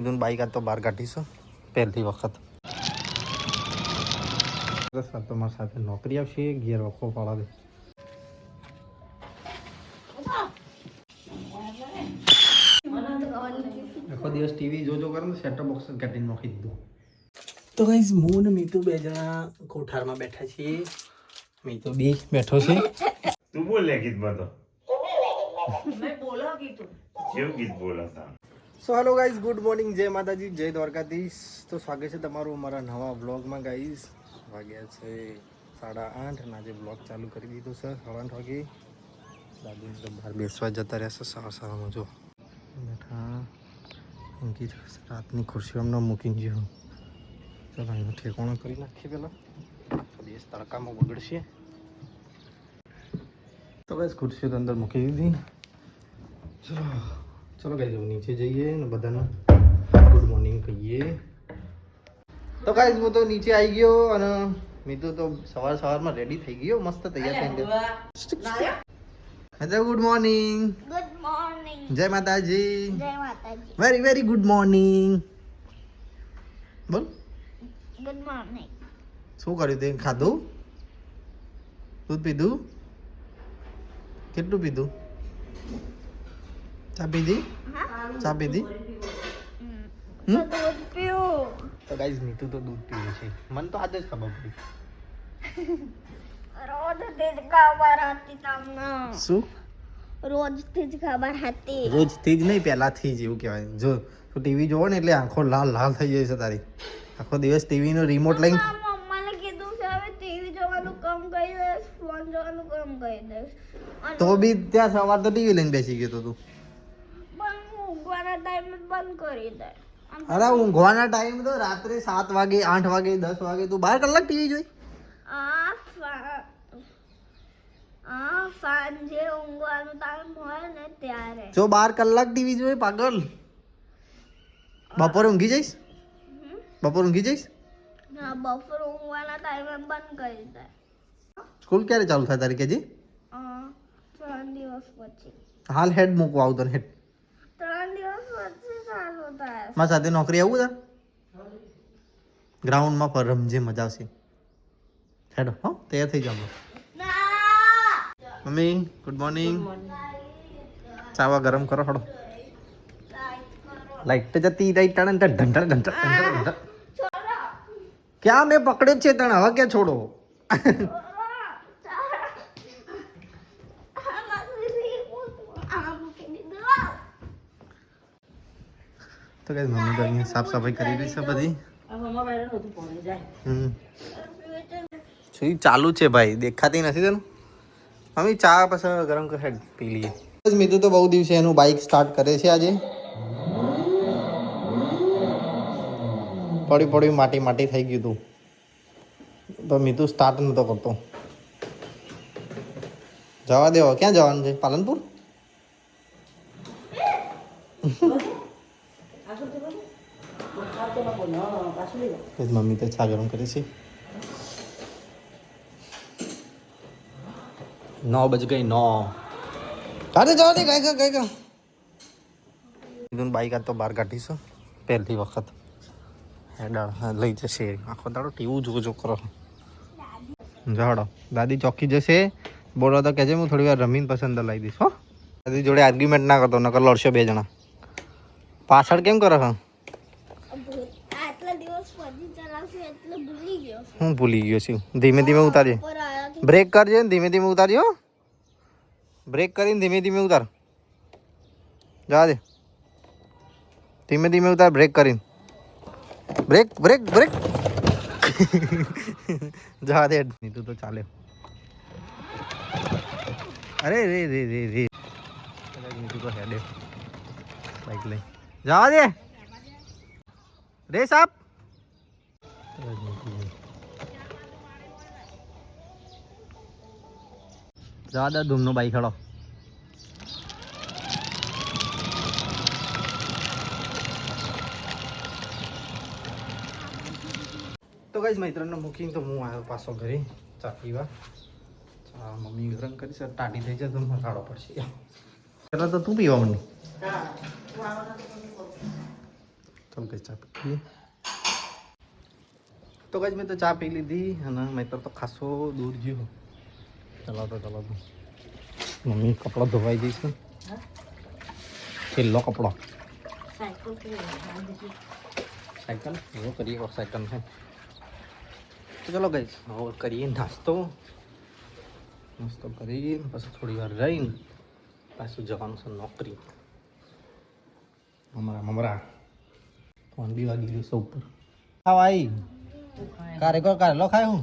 કીધું બાઈક આ તો બહાર કાઢીશું. પહેલી વખત. સરસ આ તો સાથે નોકરી આવશે ગિયર વખો પાડા. દે આખો દિવસ ટીવી જોજો કરે ને સેટઅપ બોક્સ કાઢીને નોખી દીધું. તો ગાઈઝ હું ને મીતુ બે જણા કોઠારમાં બેઠા છીએ. મીતુ બી બેઠો છે. તું બોલ લે ગીતમાં તો કેવું ગીત બોલા હતા so hello guys good morning જય માતાજી, જય દ્વારકાધીશ. તો સ્વાગત છે તમારું અમારા નવા બ્લોગમાં ગાઈઝ વાગ્યા છે સાડા આઠ અને આજે બ્લોગ ચાલુ કરી દીધું છે, સાડા આઠ વાગે. દાદી તો બહાર બેસવા જતા રહેશે સારા સારામાં જો. બેઠા. અંકિત રાતની ખુરશીઓ અમને મૂકી ગયો ચાલો એનું ઠેકાણું કરી નાખીએ પહેલાં. દિવસ તડકામાં બગડશે. તો બસ ખુરશીઓ અંદર મૂકી દીધી. ચલો. ચલો ગાઈઝ નીચે જઈએ ને બધાને ગુડ મોર્નિંગ કહીએ. તો ગાઈઝ હું તો નીચે આવી ગયો અને મિતુ તો સવાર સવારમાં રેડી થઈ ગયો મસ્ત તૈયાર થઈ ગયો ગુડ મોર્નિંગ ગુડ મોર્નિંગ જય માતાજી. જય Mataji. Very very good morning બોલ. ગુડ મોર્નિંગ શું કર્યું તે? ખાધું? દૂધ પીધું? કેટલું પીધું? ચા પીધી ચા પીધી હમ? દૂધ પીવું તો ગાઈઝ મીઠું તો દૂધ પીવે છે. મને તો આજે જ ખબર પડી. રોજથી જ ખબર હતી તમને. શું? રોજ તેજ જ ખબર હતી રોજ તેજ નહીં પહેલાથી જ એવું કહેવાય. જો તું ટીવી જોવો ને એટલે આંખો લાલ લાલ થઈ જાય છે તારી. આખો દિવસ ટીવીનો રિમોટ લઈને મમ્માને કીધું છે હવે ટીવી જોવાનું કમ કરી દઈશ ફોન જોવાનું કમ કરી દઈશ. તો બી ત્યાં સવાર તો ટીવી લઈને બેસી ગયો તો તું. બંધ કરી દે આમ અરે ઊંઘવાના ટાઈમ તો રાત્રે સાત વાગે આઠ વાગે દસ વાગે તું બાર કલાક ટીવી જોઈ આ સા- આ સાંજે ઊંઘવાનું ટાઈમ હોય ને ત્યારે જો બાર કલાક ટીવી જોઈ પાગલ બપોરે ઊંઘી જઈશ બપોરે ઊંઘી જઈશ હા બફોર ઊંઘવાના ટાઈમે બંધ કરી દે સ્કૂલ ક્યારે ચાલુ થાય તારી કેજી? અ, ત્રણ દિવસ પછી। હાલ હેડ મૂકવા આવું તને હેડ. ત્રણ દિવસ પછી ચાલુ થાય મારા સાથે નોકરી આવું તાર ગ્રાઉન્ડમાં પર રમજે મજા આવશે. હેડો હો તૈયાર થઈ જાવ મમ્મી ગુડ મોર્નિંગ ચાવા ગરમ કરો હડો લાઈટ જતી રહી ટાણે ઢંઢર ઢંઢર ઢંઢર ક્યાં મેં પકડ્યો છે તણે? હવે ક્યાં છોડો? તો કઈ મમ્મી તો અહીંયા સાફ સફાઈ કરી રહી છે બધી. ચાલુ છે ભાઈ? દેખાતી નથી તેનું? મમ્મી, ચા પછી ગરમ કર પી લઈએ. મીતુ તો બહુ દિવસે એનું બાઇક સ્ટાર્ટ કરે છે આજે. પડી પડી માટી માટી થઈ ગયું હતું તો મીતુ સ્ટાર્ટ નતો કરતો. જવા દેવો. ક્યાં જવાનું છે? પાલનપુર? મમ્મી તો ચા ગરમ કરી છે નવ બજ ગઈ નવ તારે જવા દે કઈ કઈ કઈ કીધું બાઈક આ તો બાર કાઢીશું પહેલી વખત હેડા લઈ જશે આખો દાડો ટીવું જો જો કરો જાડો દાદી ચોકી જશે બોલો તો કહેજે હું થોડી વાર રમીન પસંદ લાવી દઈશ હો દાદી જોડે આર્ગ્યુમેન્ટ ના કરતો નકર લડશો બે જણા પાછળ કેમ કરો છો? આટલા દિવસ પછી ચલાવશું એટલે ભૂલી ગયો છું. હું ભૂલી ગયો છું. ધીમે ધીમે ઉતારજે પર આયાથી બ્રેક કરજે ને ધીમે ધીમે ઉતારજો બ્રેક કરીને ધીમે ધીમે ઉતાર. જવા દે. ધીમે ધીમે ઉતાર બ્રેક કરીને. બ્રેક બ્રેક બ્રેક જવા દે. નીતું તો ચાલે. અરે રે રે રે રે. નીતું તો હેડે. બાઈક લઈ. જવા દે. રે સાપ. જવા દે ધૂમનો બાઈક હળો તો કઈ મિત્રને મૂકીને તો હું આવ્યો પાછો ઘરે ચા પીવા. ચા મમ્મી ગરમ કરી છે ટાટી થઈ જાય તો મસાડો પડશે. પેલા તો તું પીવા મને ચાલ કઈ ચા પી. તો કઈ મેં તો ચા પી લીધી અને મેં તો તો ખાસો દૂર ગયો. ચલાવતો ચલાવતો. મમ્મી કપડાં ધોવાઈ જઈશ છેલ્લો કપડો. સાયકલ? હું કરીએ એક સાયકલ છે તો ચલો ગઈ હવે કરીએ નાસ્તો. નાસ્તો કરી પછી થોડી વાર રહીને પાછું જવાનું છે નોકરી. મમરા મમરા ફોન બી વાગી ગયો છે ઉપર હા ભાઈ કારે કો કારે લો ખાય હું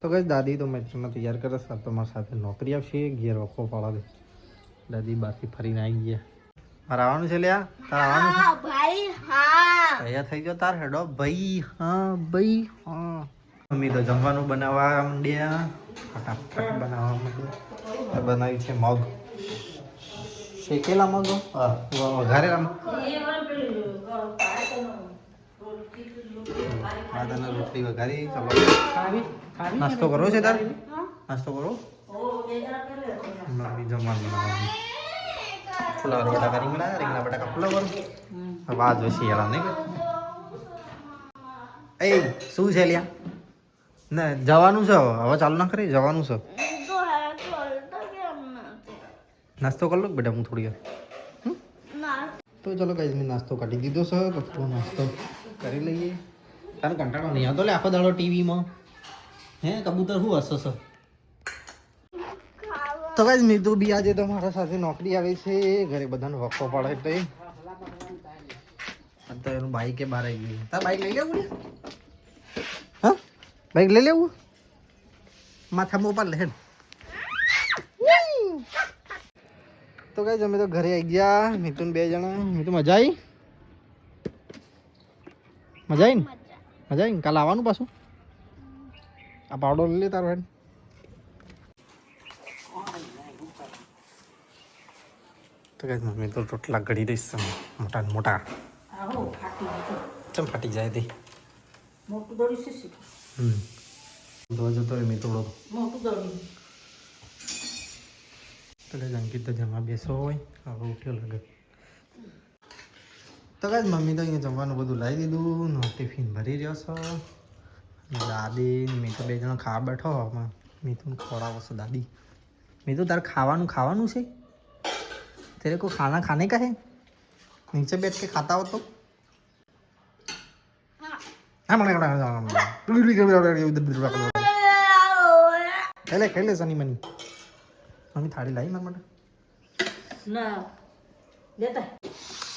તો કઈ દાદી તો મેં તમને તૈયાર કરે છે તમારી સાથે નોકરી આવશે ઘેર વખો પાડા દે દાદી બાકી ફરીને આવી ગયા મારે આવવાનું છે લ્યા તારે આવવાનું ભાઈ હા તૈયાર થઈ ગયો તાર હેડો ભાઈ હા ભાઈ હા મમ્મી તો જમવાનું બનાવવા માંડ્યા ફટાફટ બનાવવા માંડ્યા આ બનાવી છે મગ શેકેલા મગ? વઘારેલા મગ તને રોટલી વઘારી ચાલો. નાસ્તો કરવો છે તાર? નાસ્તો કરો ફુલાવર બટાકા રીંગણા રીંગણા બટાકા ફુલાવર. વાત જોશી શિયાળા નહીં એ શું છે લ્યા? ને જવાનું છે હવે. હવે ચાલુ ના કરી જવાનું છે. નાસ્તો કરી લો બેટા હું થોડી વાર? તો ચલો કઈ મેં નાસ્તો કાઢી દીધો છે તો નાસ્તો કરી લઈએ. તારો કંટાળો નહીં આવતો લે, આખો દાડો ટીવીમાં. હે, કબૂતર શું હશે સર તો કઈ મીતુ બી આજે તો મારા સાથે નોકરી આવે છે, ઘરે બધાને વખો પડે એટલે અત્યારે એનું બાઈક બહાર આવી ગયું. તાર બાઈક લઈ લેવું ને હા? બાઈક લઈ લેવું? માથામાં ઉપર લે. તો કઈ અમે તો ઘરે આવી ગયા. મિથુન બે જણા. મિથુ મજા આવી મજા આવી ને? મજા આવી ને? કાલે આવવાનું પાછું? આ પાવડો લઈ લે તારો હેડ. તો કઈ મમ્મી તો રોટલા ઘડી દઈશ. મોટા મોટા. ચમ ફાટી જાય તે? મોટું દોડી છે શીખ. હમ. ધોવા જતો રહે મેં થોડો. મોટું દોડી એટલે જ તો જમવા બેસો હોય હવે ઉઠ્યો લાગે. તો કાંઈ મમ્મી તો અહીંયા જમવાનું બધું લાવી દીધું નો ટિફિન ભરી રહ્યો છો. દાદી મેં તો બે જણા ખાવા બેઠો આમાં. મીથું ખવડાવો છો દાદી. મીથું તારે ખાવાનું ખાવાનું છે? તેરે કોઈ ખાના ખાને કહે? નીચે બેઠ કે ખાતા હો તો? હા મને એટલે ખેલે સની મની. મમ્મી થાળી લાવી મારા માટે? ના. લેતા.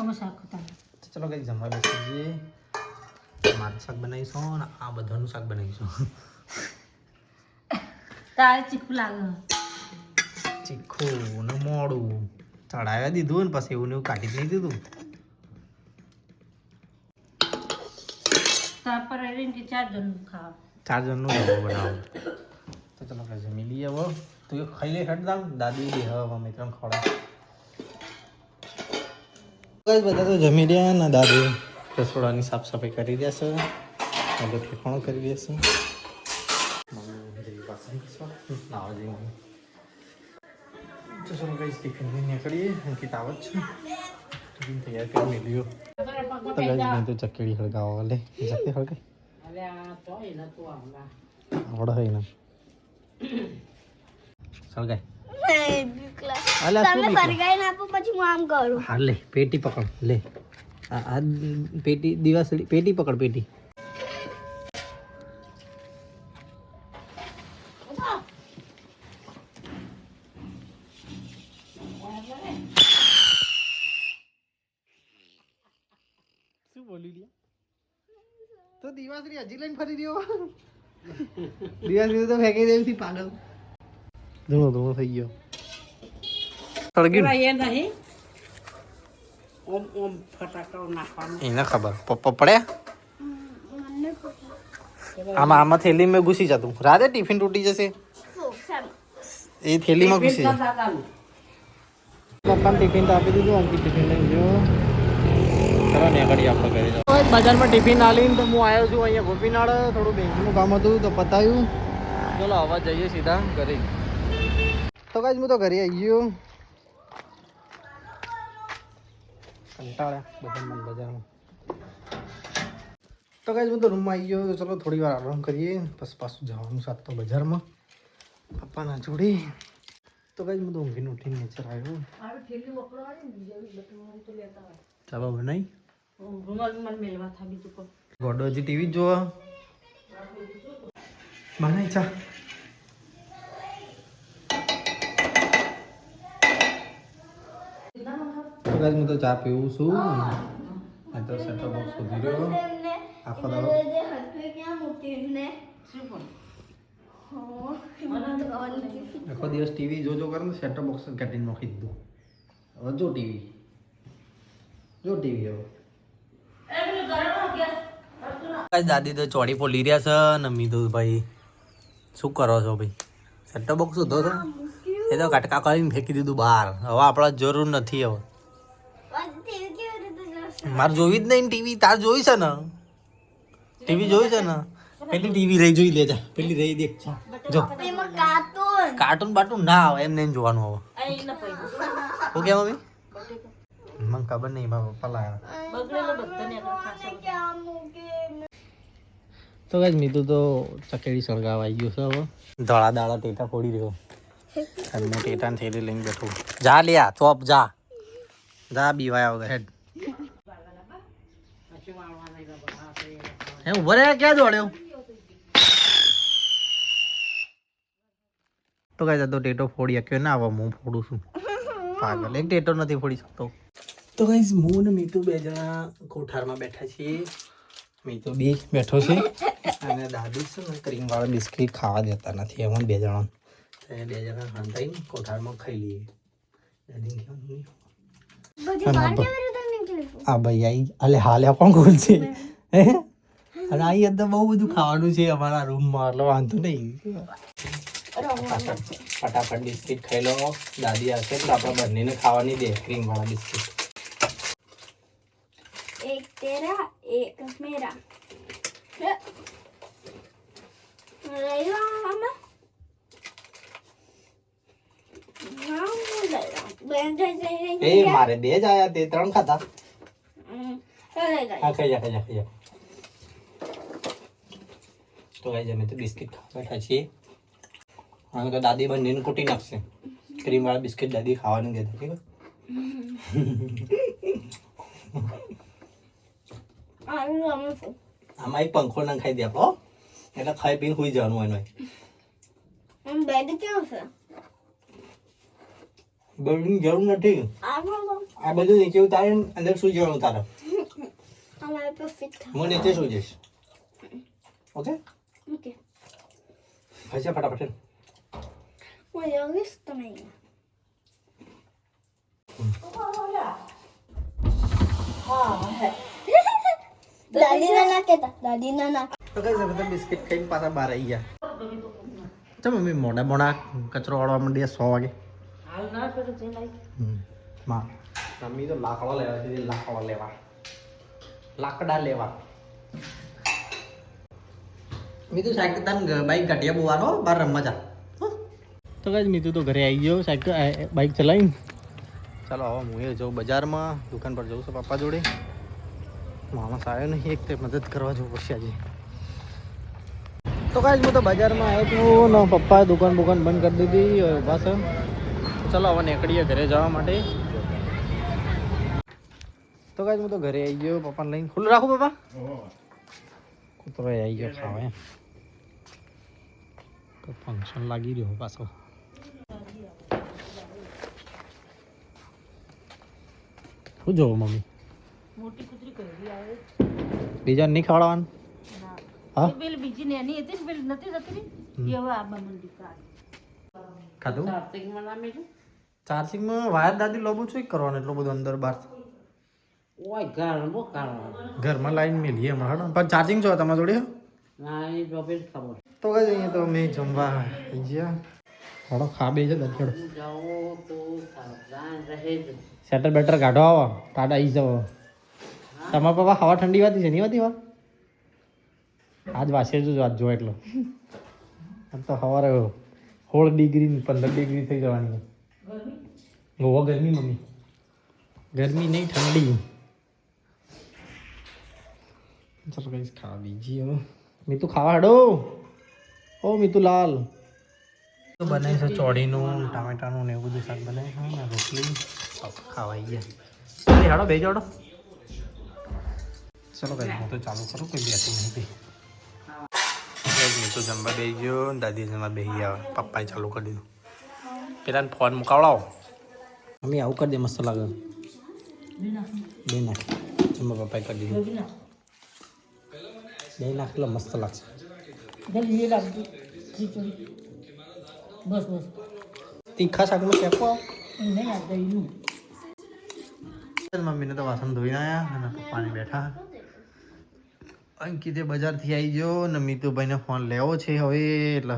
અમે શાક ખાતા તો ચલો કઈ જમવા બેસી જઈએ મારું શાક બનાવીશું અને આ બધાનું શાક બનાવીશું. તારે ચીકુ લાગે. ચીખું ને મોડું. ચડાવ્યા દીધું ને પછી એવું ને એવું કાઢી નહીં દીધું. ચાર જણનું ખાવા. ચાર જણનું બનાવો. તો ચલો જમી લઈએ હવે. તું ખાઈ લે હેડ દામ દાદી દે હવે મમ્મી ત્રણ ખવડા બધા તો જમી રહ્યા ને દાદી રસોડાની સાફ સફાઈ કરી દેશે બધું ઠેકાણું કરી દેશે તો ચલો કઈ ટિફિન લઈને નીકળીએ અંકિત આવત છે. ટિફિન તૈયાર કરી મેલ્યો તો કઈ મેં તો ચકેડી હળગાવા લે ચકડી હળગાઈ આવડા આવડે હોય ને સળગાય અલા શું તમે પછી હું આમ કરું. હા લે પેટી પકડ લે. આ પેટી દિવાસળી પેટી પકડ પેટી. શું બોલી લ્યા? તો દિવાસરી હજી લઈને ફરી રહ્યો? દિવાસરી તો ફેંકી દેવી પાગલ. ધૂણો ધૂણો થઈ ગયો સળગી નહીં ઓમ ઓમ ફટાકડો નાખવાનો એને ખબર પપ્પા આમાં આમાં આમાં થેલીમાં ઘૂસી જતું રાતે ટિફિન તૂટી જશે એ થેલીમાં ઘૂસી જાય પપ્પાને ટિફિન તો આપી દીધું અંકિત ટિફિન લઈ જો ચલો ને આગળ આપણે બજારમાં ટિફિન આલીને તો હું આવ્યો છું અહીંયા ગોપીનાળ થોડું બેંકનું કામ હતું તો પતાવ્યું ચલો હવે જઈએ સીધા ઘરે. તો કાંઈ હું તો ઘરે આવી ગયો. કંટાળ્યા બજારમાં ને બજારમાં. તો કાંઈ હું તો રૂમમાં આવી ગયો. ચલો થોડી વાર આરામ કરીએ. બસ પાછું જવાનું સાત તો બજારમાં. પપ્પાના જોડે. તો કાંઈ હું તો ઊંઘીને ઉઠીને નેચર આવ્યો ચાલો બનાવી ગોડો હજી ટીવી જોવા. બનાવી ચા. તો હું તો ચા પીવું છું. એ તો સેટઅપ બોક્સ સુધી રહ્યો. આખો દાડો. આખો દિવસ ટીવી જોજો કરે ને સેટ બોક્સ કાઢીને નાખી દીધું. હવે જો ટીવી જો ટીવી હવે. દાદી તો ચોડી પોલી રહ્યા છે ને મીધું તો ભાઈ શું કરો છો ભાઈ? સેટઅપ બોક્સ ઉધો છે? એ તો કટકા કરીને ફેંકી દીધું બહાર. હવે આપણા જરૂર નથી હવે. મારે જોવી જ નહીં ટીવી તાર જોઈ છે ને? ટીવી જોઈ છે ને? પેલી ટીવી રહી જોઈ લેજા. પેલી રહી દેખ જો. કાર્ટૂન. કાર્ટૂન બાટૂન ના આવે એમ નહીં જોવાનું હવે. અહીં શું કે મમ્મી? મને ખબર નહીં મારા પપ્પા લાયા. તો કઈ મીધું તો ચકેડી સળગાવા આવી ગયો છે હવે. ધળા દાળા ટેટા ફોડી રહ્યો. અને ટેટા થેલી લઈને બેઠું. જા લ્યા ચોપ જા. જા બીવાયા વગર હેડ પછી વાળવા નહીં બાબા હે ઊભો રે ક્યાં દોડ્યો? તો કાંઈ જતો ટેટો ફોડી શક્યો ના આવા હું ફોડું છું. પાગલ એક ટેટો નથી ફોડી શકતો. તો કઈ હું ને મીતુ બે જણા કોઠારમાં બેઠા છીએ. મીતુ બી બેઠો છે. અને દાદી છે ને ક્રીમ વાળા બિસ્કિટ ખાવા દેતા નથી એમાં બે જણા. એ બે જણા હંતાઈને કોઠારમાં ખાઈ લઈએ. દાદી કેવું આ ભાઈ આઈ અલે હાલે કોણ કોણ છે? હે? અને આઈ અંદર બહુ બધું ખાવાનું છે અમારા રૂમમાં એટલે વાંધો નહીં. ફટાફટ બિસ્કિટ ખાઈ લો. દાદી આવશે તો આપણે બંનેને ખાવાની દે ક્રીમ વાળા બિસ્કિટ. એક તેરા એક મેરા. હા, હું એ મારે બે જ આયા તે ત્રણ ખાતા હા ખાઈ જા ખાઈ જા ખાઈ જા. તો કઈ જમે તો બિસ્કિટ ખાવા બેઠા છીએ. હવે તો દાદી બંનેને કૂટી નાખશે. ક્રીમ વાળા બિસ્કિટ દાદી ખાવાનું કહેતા ઠીક. આમાં એક પંખો ના ખાઈ દે આપણો એટલે ખાઈ પીને સુઈ જવાનું એનો બેડ ક્યાં છે? બેડની જરૂર નથી આમાં તો આ બધું નીચે ઉતારીને અંદર સુઈ જવાનું તારે અમારે પર ફિટ થાય. હું નીચે સુઈ જઈશ ઓકે ઓકે ખાઈ જા ફટાફટ હું જોઈશ તમે અહીંયા. દાદી ના ના કેતા દાદી ના ના તો કઈ બધા બિસ્કિટ ખાઈને પાછા બહાર આવી ગયા ચાલ મમ્મી મોડા મોડા કચરો વાળવા માંડી સો વાગે હાલ ના પેલું જે લાઈ માં. મમ્મી તો લાકડો લેવા છે લાકડો લેવા. લાકડા લેવા. મીતુ સાયકલ તને બાઈક કાઢ્યા બોવાનો બાર રમવા જા. તો કઈ મીતુ તો ઘરે આવી ગયો સાયકલ બાઈક ચલાવીને. ચાલો હવે હું એ જાઉં બજારમાં દુકાન પર જઉં છું પપ્પા જોડે. માણસ આવ્યો નહીં એક તે મદદ કરવા જવું પડશે આજે. તો કાંઈ હું તો બજારમાં આવ્યો છું ને પપ્પાએ દુકાન બુકાન બંધ કરી દીધી છે ચલો હવે નીકળીએ ઘરે જવા માટે. તો કાંઈ હું તો ઘરે આવી ગયો પપ્પાને લઈને. ખુલ્લું રાખું પપ્પા. કૂતરો આવી ગયો ખાવા ફંક્શન લાગી રહ્યો પાછો. શું જોવો મમ્મી? બીજા નહીં ખવડાવવાનું? હા? બીજી નેની હતી ને પેલી નથી જતી ને એ હવે આબા કાઢ ખાધું? મેલું ચાર્જિંગમાં વાયર દાદી લોબું છું કરવાનું એટલું બધું અંદર બહાર? ઓય બહુ કાઢવાનું ઘરમાં લાઈન મેલીએ હમણાં હડો. પણ ચાર્જિંગ છો તમારા જોડે? ના એ જોબે ખબર. તો કઈ અહીંયા તો અમે જમવા આવી ગયા. થોડો ખા બે છે દરખેડો સેટર બેટર કાઢો આવો ટાટા આવી જાવ તમારા પપ્પા હવા ઠંડી વાતી છે નહીં વાતી વા આજ વાસે જ વાત જો એટલો. આમ તો સવારે સોળ ડિગ્રી પંદર ડિગ્રી થઈ જવાની ગોવા ગરમી, મમ્મી? ગરમી નહીં, ઠંડી. ચાલો કઈ ખાવા બીજી હવે. મીતુ, ખાવા હડો. ઓ, મીતુ લાલ. બને છે ચોડીનું ટામેટાનું ને એવું બધું શાક બને છે. રોટલી. ખાવાઈ ગયા. હાડો બે જોડો ચલો કઈ હું તો ચાલુ કરું, કોઈ બેસી નહીં. પી મેં તો જમવા બેસી ગયો ને દાદી જમવા બેસી આવે પપ્પાએ ચાલુ કરી દીધું પેલાને ફોન મુકાવડાવો મમ્મી આવું કરી દે મસ્ત લાગે બે નાખ જમવા પપ્પાએ કરી દીધું બે નાખ એટલે મસ્ત લાગશે જલ્દી એ રાખજો ખીચડી બસ બસ તીખા શાકમાં શેકો એ નહીં આ દહીંનું મમ્મીને તો વાસણ ધોઈને આવ્યા અને પપ્પાને બેઠા અંકિતે બજારથી આવી ગયો ને મિતુભાઈને ફોન લેવો છે હવે એટલે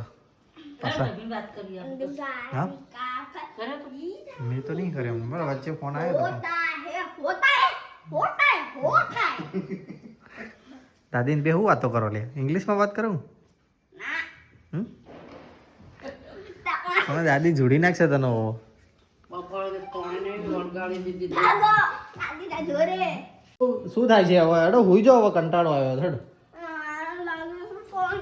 મેં તો નહીં કર્યો બરાબર વચ્ચે ફોન આવ્યો દાદીને બે હું વાતો કરો લે? ઇંગ્લિશમાં વાત કરું? તમે દાદી જોડી નાખશે તને શું થાય છે હવે? હેડો હુઈ જો હવે કંટાળો આવ્યો હેડો. ફોન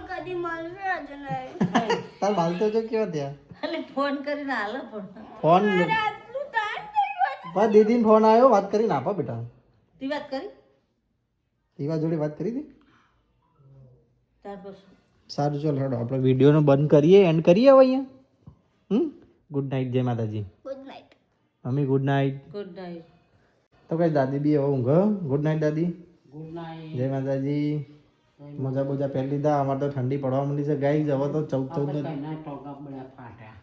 તાર માલતો જો કયો ત્યાં ફોન કરીને હાલો પણ ફોન બસ દીદીને ફોન આવ્યો વાત કરીને આપો બેટા. તી વાત કરી? દીવા જોડે વાત કરી હતી સારું ચાલો હેડો આપણે વિડીયોનો બંધ કરીએ એન્ડ કરીએ હવે અહીંયા. હમ? ગુડ નાઇટ જય Mataji. Good night mummy good night good night તો કઈ દાદી બી હવે ઊંઘ ગુડ નાઇટ દાદી. ગુડ નાઇટ જય માતાજી. મજા બોજા પહેરી લીધા. અમારે તો ઠંડી પડવા માંડી છે. ગાઈ હવે તો ચૌદ ચૌદ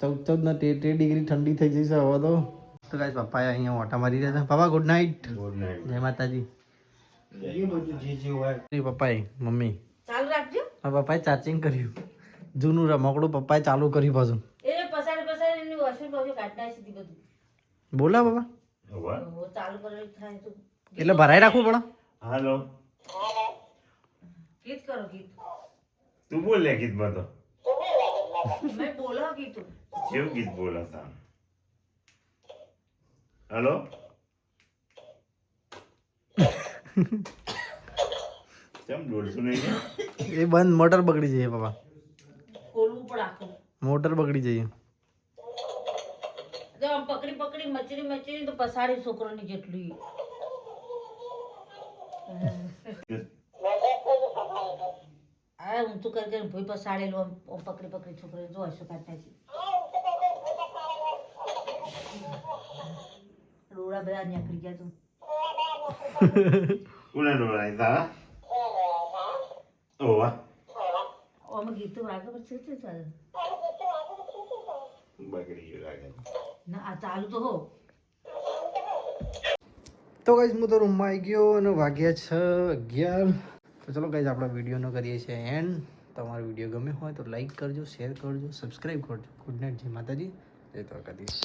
ચૌદ ચૌદ ને તેર તેર ડિગ્રી ઠંડી થઈ જશે હવે તો. તો ગાઈ પપ્પાએ અહીંયા ઓટા મારી રહ્યા છે. પપ્પા ગુડ નાઇટ ગુડ નાઇટ જય માતાજી. પપ્પાએ મમ્મી. ચાલુ રાખજો. મારા પપ્પાએ ચાર્જિંગ કર્યું. જૂનું રમકડું પપ્પાએ ચાલુ કર્યું પાછું. બોલા બાબા તો એટલે ભરાઈ રાખવું પડે? હાલો. ગીત કરો ગીત. તું બોલ લે ગીત બધો મેં બોલો ગીત. જેવું ગીત બોલાતા હાલો. કેમ બોલશું નહીં એ બંધ મોટર બગડી જઈએ બાબા ખોલવું પણ આખું. મોટર બગડી જઈએ જો આમ પકડી પકડી મચરી મચરી તો પસાડી છોકરોની જેટલી આ ઊંચું કરી કરીને ભૂઈ પસાડેલું આમ આમ પકડી પકડી છોકરીને જો હશે કાઢતા છે ડોળા બધા નીકળી ગયા તું કોને ડોળાય તારા હોવા આમાં ગીતો વાગે પર છે તે ચાલે બગડી ગયું લાગે ના ચાલુ તો હો. તો ગાઈઝ હું તો રૂમમાં આવી ગયો અને વાગ્યા છ અગિયાર. તો ચલો ગાઈઝ આપણા વિડીયોનો કરીએ છીએ એન્ડ તમારો વીડિયો ગમે હોય તો લાઈક કરજો શેર કરજો સબસ્ક્રાઈબ કરજો. ગુડ નાઇટ જય માતાજી. જય દ્વારકાધીશ.